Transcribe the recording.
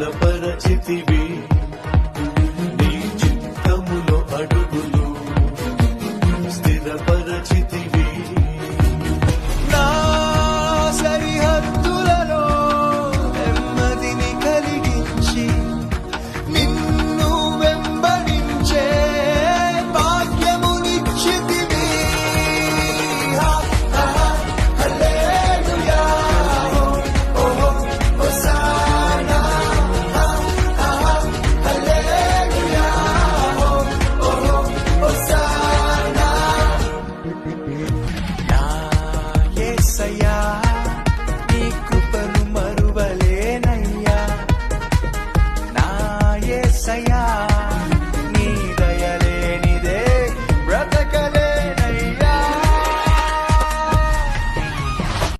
బలపరచితివి ఏసయ్యా నా ఏసయ్యా